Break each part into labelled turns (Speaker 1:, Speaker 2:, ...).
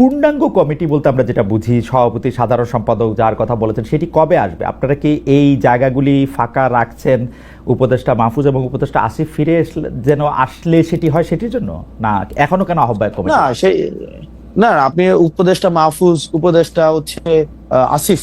Speaker 1: পূর্ণাঙ্গ কমিটি বলতে আমরা যেটা বুঝি, সভাপতি, সাধারণ সম্পাদক যার কথা বলেছেন, সেটি কবে আসবে? আপনারা কি এই জায়গাগুলি ফাঁকা রাখছেন? উপদেষ্টা মাহফুজ এবং উপদেষ্টা আসিফ ফিরে যেন আসলে সেটি হয় সেটির জন্য? না, এখনও কেন আহ্বায়ক
Speaker 2: না সেই না, আপনি উপদেষ্টা মাহফুজ, উপদেষ্টা হচ্ছে আসিফ।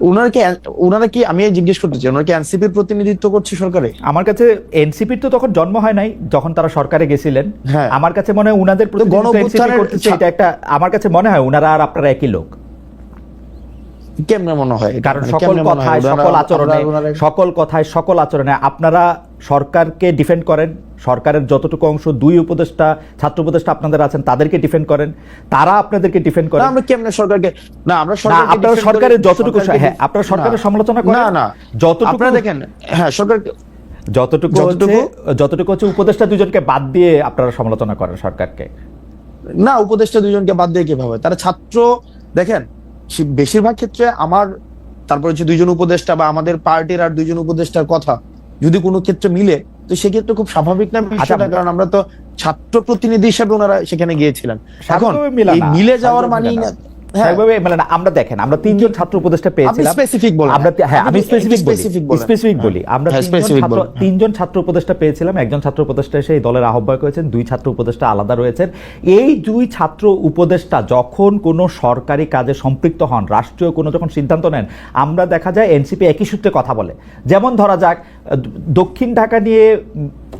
Speaker 2: উনারা কি ওনারা কি আমি জিজ্ঞেস করতে চাই ওনারা কি এনসিপির প্রতিনিধিত্ব করছে সরকারে?
Speaker 1: আমার কাছে এনসিপির তো তখন জন্ম হয় নাই যখন তারা সরকারে গেছিলেন।
Speaker 2: হ্যাঁ।
Speaker 1: আমার কাছে মনে হয় ওনাদের করতেছে এটা একটা আমার কাছে মনে হয় ওনারা আর আপনারা একই লোক।
Speaker 2: কেমনে মনে হয়
Speaker 1: কারণ
Speaker 2: মানে
Speaker 1: সকল? কথায় সকল আচরণে সকল কথায় সকল আচরণে আপনারা সরকারকে ডিফেন্ড করেন। সরকারের যতটুকু অংশ দুই উপদেষ্টা ছাত্র উপদেষ্টা আপনাদের আছেন তাদেরকে ডিফেন্ড করেন। তারা আপনাদেরকে ডিফেন্ড করেন।
Speaker 2: আমরা কেমনে সরকারকে না আমরা
Speaker 1: না
Speaker 2: সরকারকে
Speaker 1: আপনারা সরকারের যতটুকু হ্যাঁ আপনারা সরকারের সমালোচনা করেন?
Speaker 2: না না।
Speaker 1: যতটুকু
Speaker 2: আপনারা দেখেন হ্যাঁ সরকার
Speaker 1: যতটুকু
Speaker 2: যতটুকু-
Speaker 1: যতটুকু হচ্ছে উপদেষ্টা দুজনকে বাদ দিয়ে আপনারা সমালোচনা করেন সরকারকে।
Speaker 2: না উপদেষ্টা দুজনকে বাদ দিয়ে কীভাবে? তারা ছাত্র দেখেন বেশিরভাগ ক্ষেত্রে আমার তারপর হচ্ছে দুইজন উপদেষ্টা বা আমাদের পার্টির আর দুইজন উপদেষ্টার কথা যদি কোনো ক্ষেত্রে মিলে তো সেক্ষেত্রে খুব স্বাভাবিক না বিষয়টা?
Speaker 1: আচ্ছা।
Speaker 2: কারণ আমরা তো ছাত্র প্রতিনিধি হিসাবে ওনারা সেখানে গিয়েছিলেন। এখন
Speaker 1: মিলে
Speaker 2: যাওয়ার মানেই না
Speaker 1: স্বাভাবিকভাবে মেলে না। আমরা দেখেন আমরা তিনজন ছাত্র উপদেষ্টা পেয়েছিলাম।
Speaker 2: স্পেসিফিক
Speaker 1: আমরা হ্যাঁ আমি স্পেসিফিক বলি স্পেসিফিক বলি। আমরা
Speaker 2: হ্যাঁ,
Speaker 1: তিনজন ছাত্র
Speaker 2: বলেন।
Speaker 1: তিনজন ছাত্র উপদেষ্টা পেয়েছিলাম একজন ছাত্র উপদেষ্টা এসে এই দলের আহ্বায়ক হয়েছেন দুই ছাত্র উপদেষ্টা আলাদা রয়েছেন। এই দুই ছাত্র উপদেষ্টা যখন কোনো সরকারি কাজে সম্পৃক্ত হন রাষ্ট্রীয় কোনো যখন সিদ্ধান্ত নেন আমরা দেখা যায় এনসিপি একই সূত্রে কথা বলে। যেমন ধরা যাক দক্ষিণ ঢাকা নিয়ে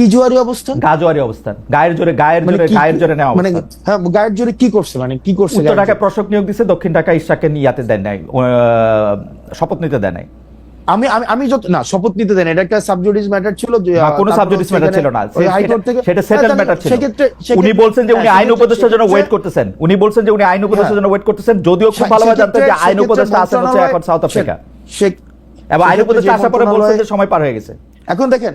Speaker 2: কি জুয়ারি অবস্থান?
Speaker 1: গাজোয়ারি অবস্থান। গায়ের জোরে গায়ের
Speaker 2: মানে
Speaker 1: জোরে গায়ের জোরে নেওয়া
Speaker 2: মানে হ্যাঁ গায়ের জোরে কি করছে? মানে কি করছে
Speaker 1: উত্তর ঢাকায়
Speaker 2: জোরে?
Speaker 1: প্রশাসক নিয়োগ দিচ্ছে দক্ষিণ ঢাকা ইশাকে ইয়াতে দেন নাই। শপথ নিতে দেন নাই।
Speaker 2: আমি আমি আমি যত না শপথ নিতে দেন এটা একটা সাবজুডিস ম্যাটার ছিল
Speaker 1: কোনো
Speaker 2: হচ্ছে
Speaker 1: ম্যাটার ছিল না।
Speaker 2: হাইকোর্ট থেকে
Speaker 1: সেটা সেটেল ম্যাটার ছিল। উনি বলছেন যে উনি
Speaker 2: হ্যাঁ,
Speaker 1: আইন উপদেষ্টার জন্য ওয়েট করতেছেন। উনি বলছেন যে উনি আইন উপদেষ্টার জন্য ওয়েট করতেছেন। যদিও খুব ভালোভাবে জানতেন যে আইন উপদেষ্টা হচ্ছে এখন সাউথ আফ্রিকা এবং আইন উপদেষ্টা আসার পরে বলছেন যে সময় পার হয়ে গেছে।
Speaker 2: এখন দেখেন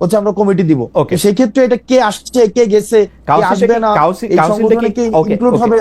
Speaker 2: হচ্ছে আমরা কমিটি দিব। ওকে সেক্ষেত্রে এটা কে আসছে কে গেছে আসবে না ইনক্লুড হবে?